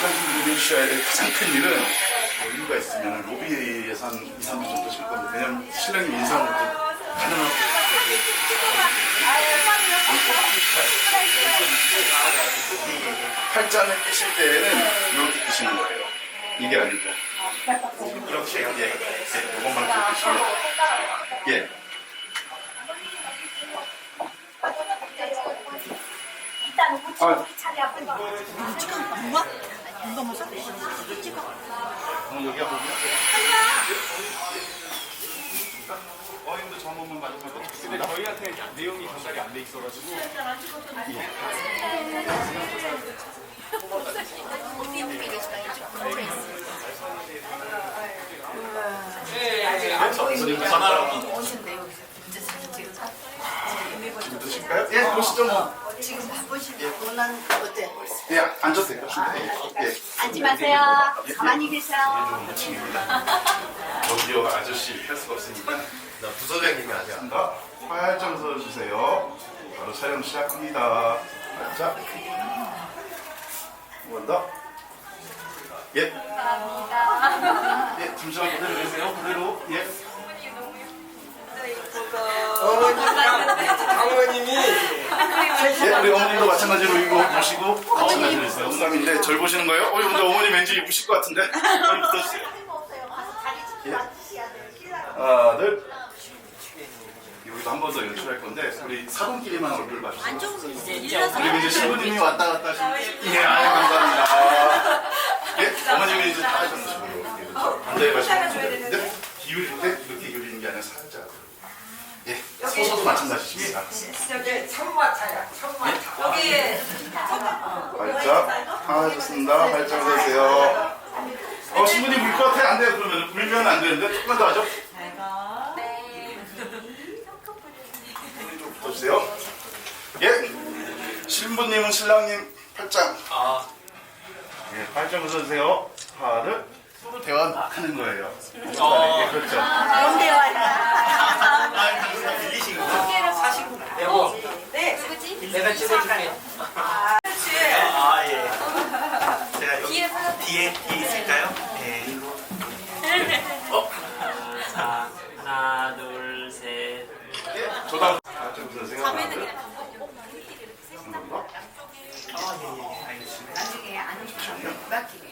신랑분들이 해주셔야 될 가장 큰 일은 여유가 있으면 로비에서 한 2, 3분 정도 쉴 겁니다. 왜냐면 신랑님 가능하고 팔짱을 끼실 때에는 이렇게 끼시는 거예요. 이게 아니고 이렇게 예, 예, 이것만 끼시면 예. 아, 누가 뭐 써? 찍어. 오늘 여기 한번 어인도 저 한번만 마지막으로 근데. 저희한테 내용이 전달이 안 돼 있어가지고 드실까요? 예, 보시죠 뭐. 지금 바쁘시고 난 어때? 예, 앉아도 돼요. 예. 앉지 마세요. 가만히 계세요. 여기요 아저씨 할 수가 없으니까. 나 부서장님이 아직 안 자, 활짝 서주세요. 바로 촬영 시작합니다. 활짝. 한번 더. 예. 예, 잠시만 그대로 계세요. 그대로. 예. 장모님이 예, 우리 어머님도 마찬가지로 이거 보시고 마찬가지로 있어요. 영감인데 절 보시는 거예요? 어, 근데 어머니 왠지 우실 것 같은데? 빨리 붙어주세요. 예. 하나, 둘. 여기도 한 번 더 연출할 건데 우리 사돈끼리만 얼굴 봐주세요. 그리고 이제 신부님이 왔다 갔다 하시는 예, 아유, 감사합니다. 예, 어머님이 이제 다 이렇게 반대에 가시면 되는데 기울일 때 이렇게 기울이는 게 아니라 살짝. 예, 마찬가지십니다. 저기 참마차야 참마차 발짝 하셨습니다. 발짝 서세요. 어, 신부님 울것 같아? 안 돼요. 그러면 울면 안 되는데 조금만 더 하죠. 좀 붙어주세요. 예, 신부님은 신랑님 팔짱. 아 예, 팔짱 웃어주세요. 하나, 둘. 서로 대화하는 거예요. 어. 예, 그렇죠. 그런 대화야. 여보 내가 찍어줄게 아예 제가 여기 뒤에 뒤에 있을까요? 예 자, 하나, 둘, 셋. 예, 저도 팔짱 웃어주세요. 하나, 둘. 한번 더. 아예예 알겠습니다 나중에 안 오시면 맡기게.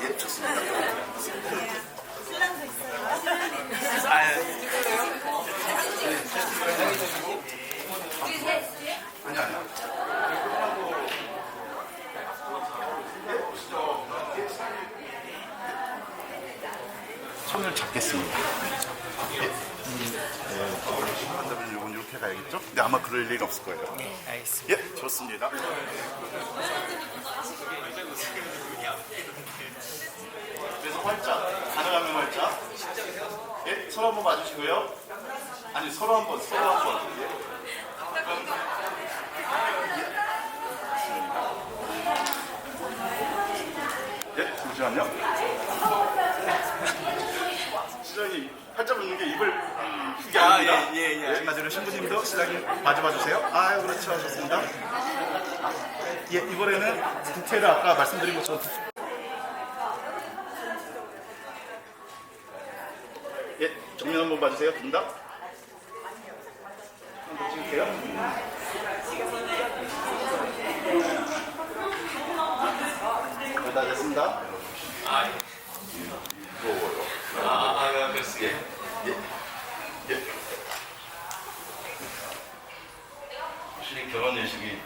예, 좋습니다. 아유 아니, 아니요. 손을 잡겠습니다. 예. 네, 한다면 이건 이렇게 가야겠죠? 근데 아마 그럴 일은 없을 거예요. 네 알겠습니다 예, 좋습니다. 그래서 활짝, 가능하면 활짝. 예, 서로 한번 봐주시고요. 아니, 서로 한 번, 서로 한 번. 예, 예 잠시만요. 시장님, 활짝 웃는 게 입을 크게 아, 아닙니다. 예, 예, 예. 마찬가지로 신부님도 시장님 마주 봐주세요. 아유, 그렇죠. 좋습니다. 예, 이번에는 디테일을 아까 말씀드린 것처럼 예, 정면 한번 봐주세요. 됩니다. 한번 찍을게요. 네, 다 됐습니다. 아, 예. 무거워요. 아, 아, 그렇습니다. 예. 예. 확실히 결혼 예식이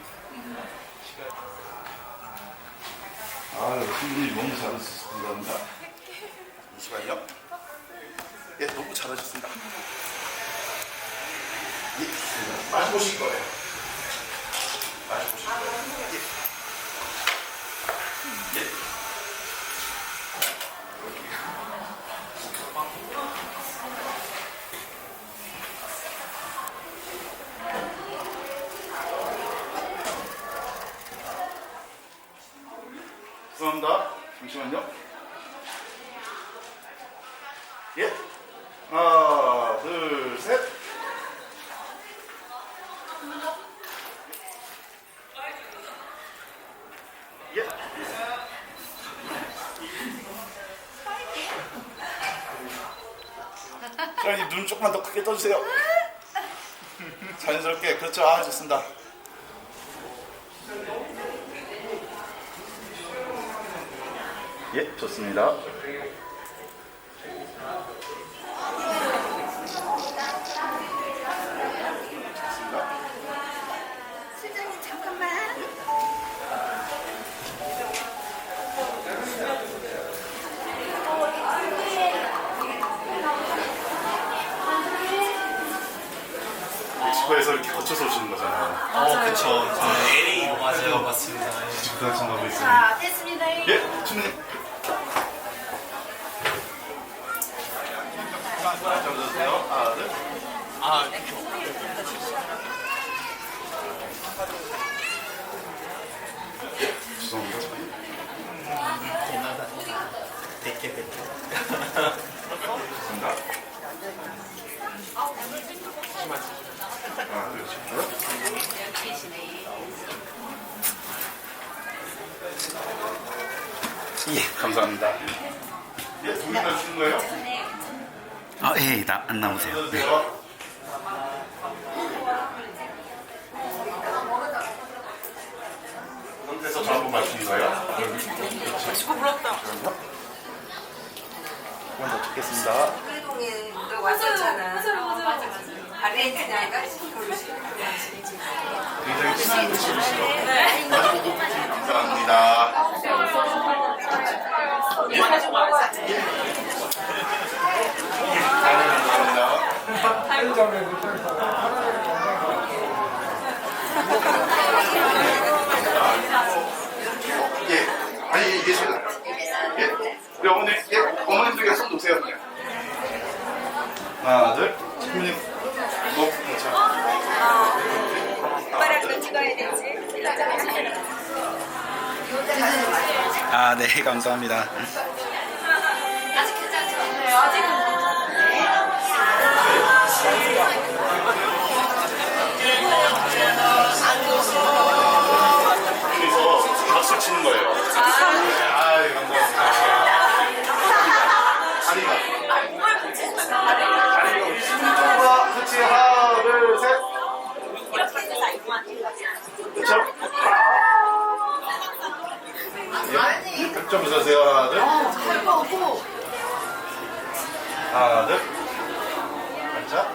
아유 신부님 너무 잘하셨습니다. 감사합니다. 잠시만요. 예, 너무 잘하셨습니다. 예, 마셔보실 거예요. 마셔보실 거예요. 예. 잠시만요. 예. 하나, 둘, 셋. 예. 저희 눈 조금만 더 크게 떠주세요. 자연스럽게 그렇죠. 아 좋습니다. 예, 좋습니다. 실장님 잠깐만. 멕시코에서 이렇게 거쳐서 오시는 거잖아요. 어 그쵸 저는 LA 맞아요 맞습니다 멕시코 같은 가고 있어요. 자, 됐습니다. 예, 주 하나, 둘. 아, 죄송합니다. 하나, 둘, 셋. 예, 감사합니다. 예, 두 분이나 주는 거예요? 아, 예, 나, 안 나오세요. 네. 들어주세요. 상태에서 저 한번 맞추는 거예요? 그렇죠. 부럽다. 한번 더 찍겠습니다. 동에 너 왔었잖아. 맞아요, 맞아요, 맞아요. 아르헨티나가 굉장히 친한 분이시죠? 마지막으로 감사합니다. 감사합니다. 예, 아니 제가 예, 우리 어머니, 예, 어머님 쪽에 손 놓으세요 그냥. 하나, 둘, 신부님, 목, 그렇죠. 오빠랑 찍어야 되지. 아, 네, 감사합니다. 여기서 박수 치는 거예요. 네, 아유, 감사합니다. 다리가. 다리가 우리 신부와 같이 하나, 둘, 셋. 그렇죠? 예, 100점 주세요. 하나, 둘. 하나, 둘. 자.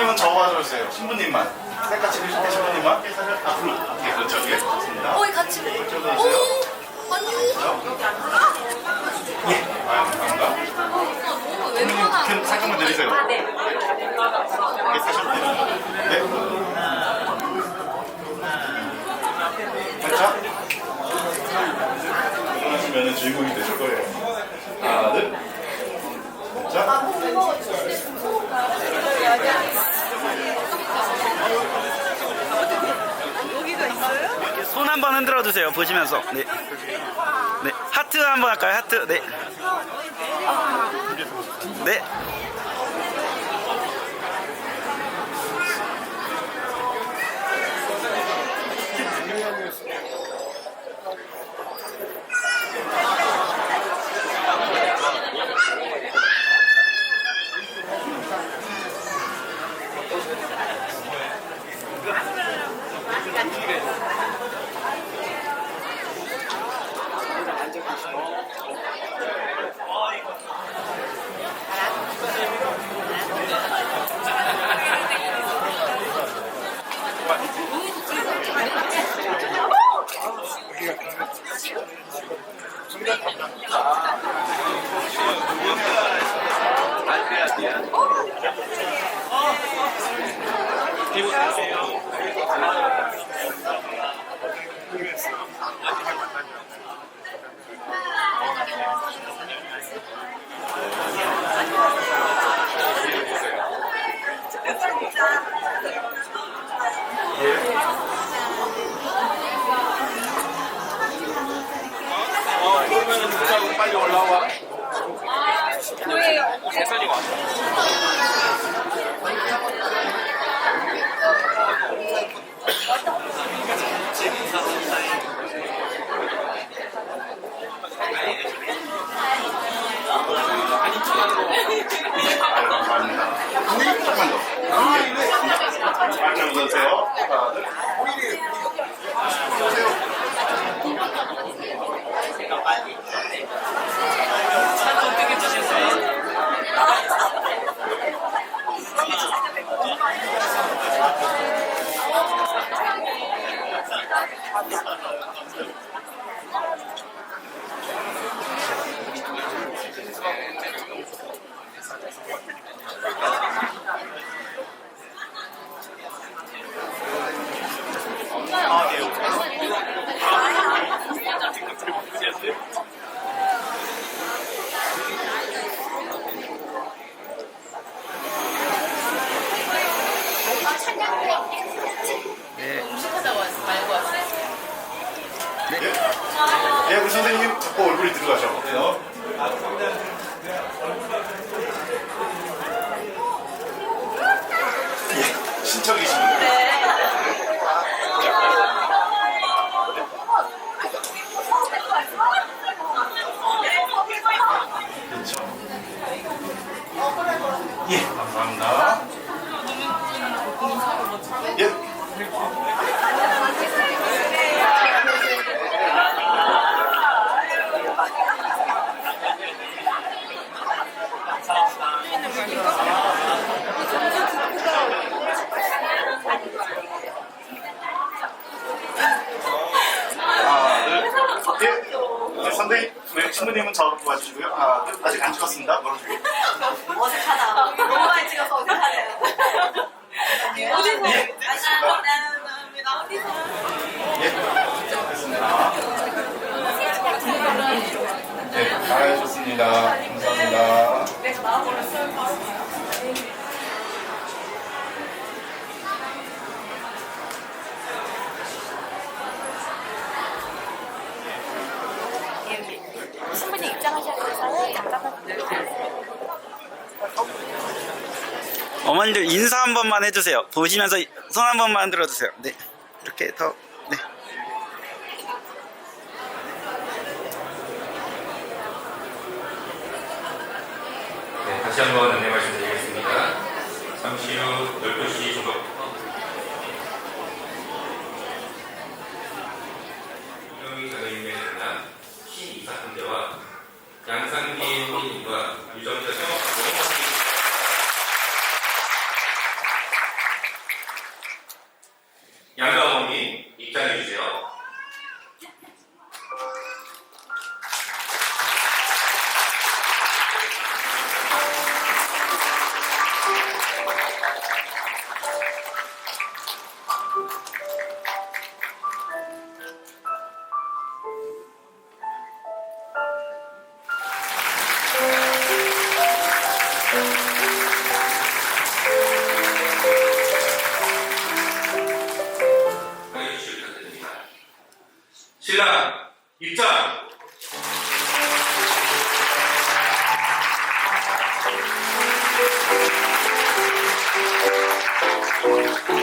신부님은 저와 주세요. 신부님만. 색깔 찍으실 때 신부님만. 앞으로. 예, 그렇죠. 예, 좋습니다. 어이 같이. 오세요. 언니. 예, 아, 감사합니다. 신부님 큰 살짝만 내리세요. 예, 사셔도 돼요. 네. 살짝. 하시면 주인공이 되실 거예요. 하나, 둘. 자. 손 한번 흔들어 주세요. 자고 빨리 올라와. 대선이 왔어. 감사합니다. 아, 네. 안녕히 계세요. 감사합니다. 예. 하나, 둘, 예. 네, 선생님, 네, 신부님은 저하고 와주시고요. 하나, 둘, 아직 안 찍었습니다. 멀어지고. 어색하다. 너무 많이 찍어서 어색하네요. 어디서? 예. 아, 나 어디서? 예, 됐습니다. 네, 잘하셨습니다. 감사합니다. 내가 나와버렸어요. 돼서요. 잠깐만. 어머니들 인사 한 번만 해주세요. 보시면서 손 한 번만 들어주세요. 네. 이렇게 더, 네. Yeah.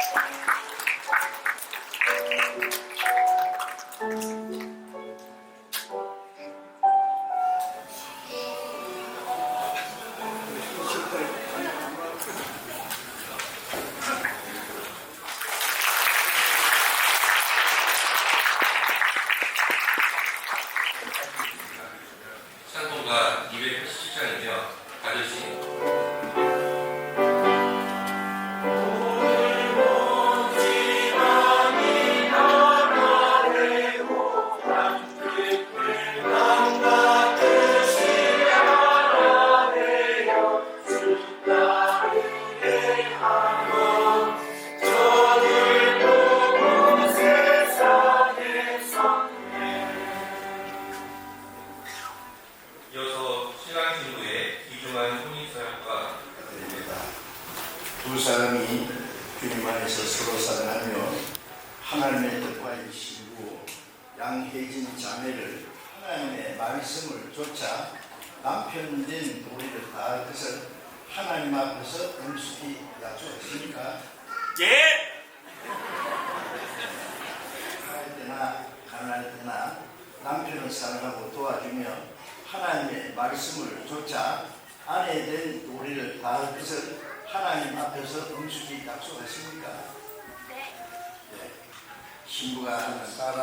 찬송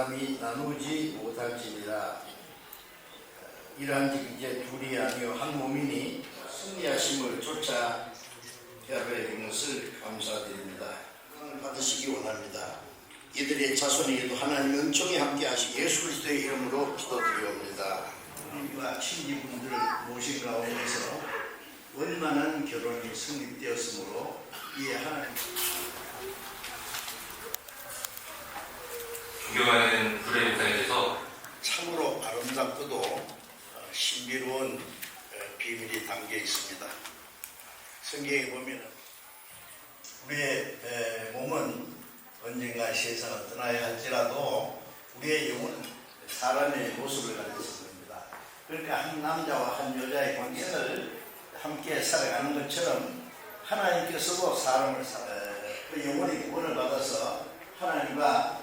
사람이 나누지 못할지니라 이러한 즉 이제 둘이 아니요 한 몸이니 승리하심을 쫓아 협의된 것을 감사드립니다. 영광을 받으시기 원합니다. 이들의 자손에게도 하나님 은총이 함께 하시기 예수 그리스도의 이름으로 기도드리옵니다. 우리와 친지분들을 모신 가운데서 원만한 결혼이 성립되었으므로 이에 하나님 목사에 대해서 참으로 아름답고도 어, 신비로운 어, 비밀이 담겨 있습니다. 성경에 보면 우리의 에, 몸은 언젠가 세상을 떠나야 할지라도 우리의 영혼은 사람의 모습을 가지고 있습니다. 그러니까 한 남자와 한 여자의 관계를 함께 살아가는 것처럼 하나님께서도 사람을 그 영혼이 구원을 받아서 하나님과 어,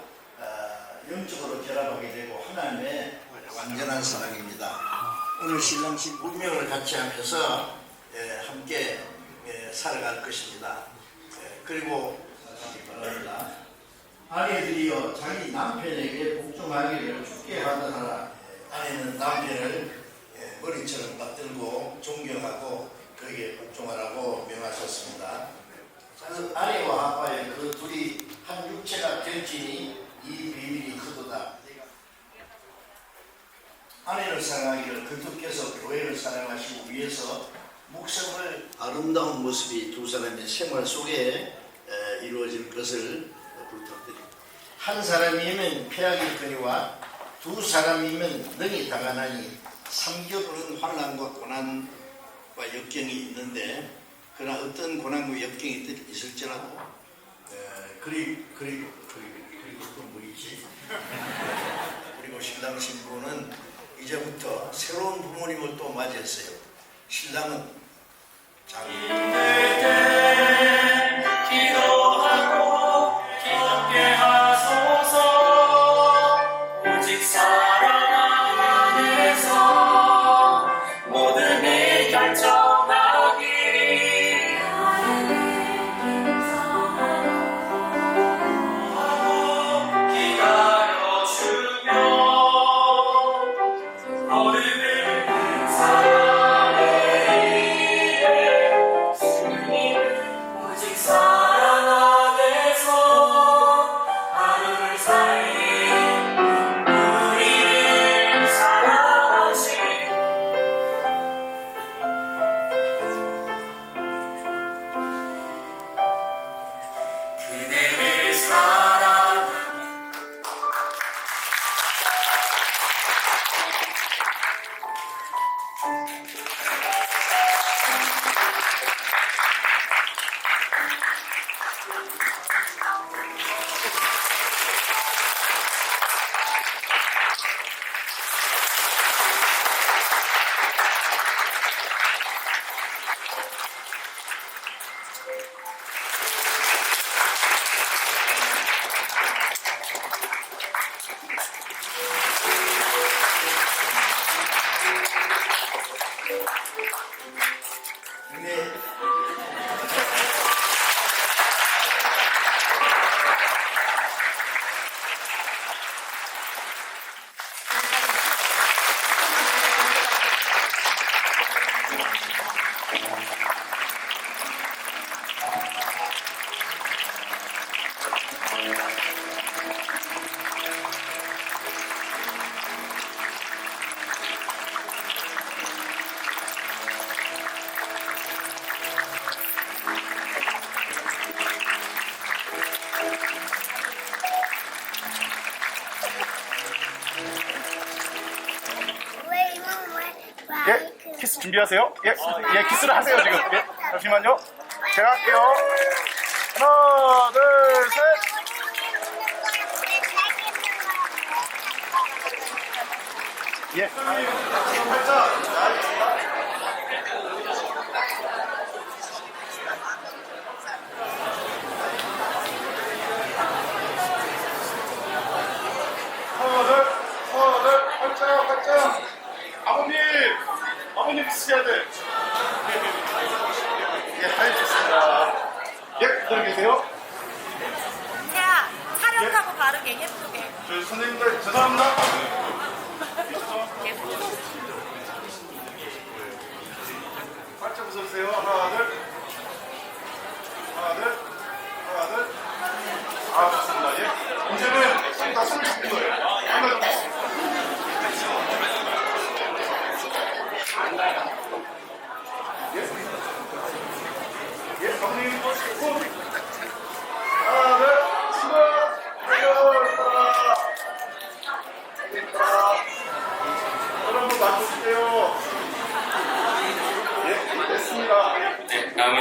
영적으로 결합하게 되고 하나님의 완전한 사랑입니다. 오늘 신랑 신부 운명을 같이 하면서 예, 함께 예, 살아갈 것입니다. 예, 그리고 바랍니다. 아내들이여 자기 남편에게 복종하기를 죽게 하더라. 아내는 남편을 예, 머리처럼 받들고 존경하고 그에게 복종하라고 명하셨습니다. 그 아내와 아빠의 그 둘이 한 육체가 될지니 이 비밀이 크도다. 아내를 사랑하기를 그리스도께서 교회를 사랑하시고 위해서 목숨을 아름다운 모습이 두 사람의 생활 속에 에, 이루어질 것을 부탁드립니다. 한 사람이면 폐악일거니와 두 사람이면 능히 당하나니 삼겹은 환란과 고난과 역경이 있는데 그러나 어떤 고난과 역경이 있을지라도 에, 그리 그리고 있지? 그리고 신랑 신부는 이제부터 새로운 부모님을 또 맞이했어요. 신랑은 자기 준비하세요. 예, 예, 키스를 하세요 지금. 예, 잠시만요. 제가 할게요. 하나, 둘, 셋. 예.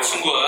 친구가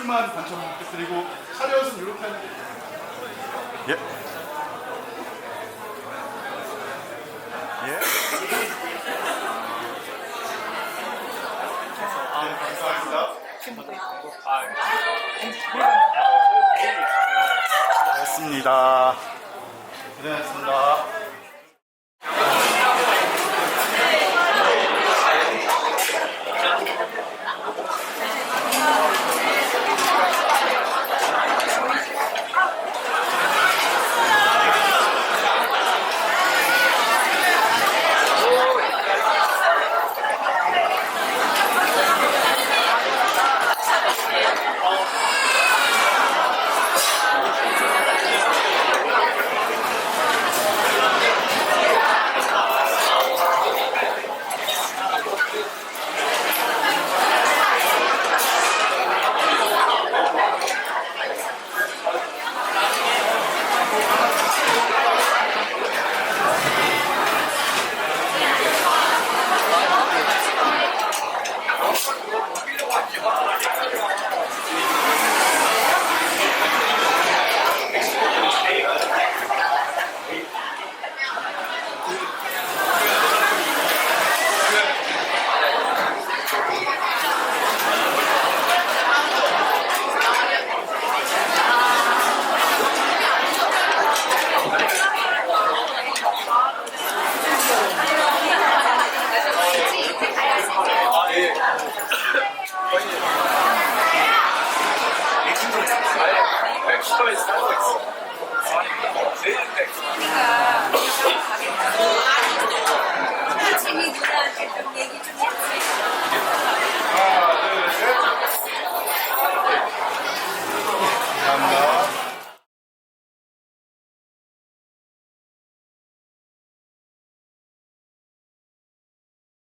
술만 반찬 부탁드리고 차례 연습 이렇게 하는 게 예. 예. 아, 네, 감사합니다. 고맙습니다. 고생하셨습니다.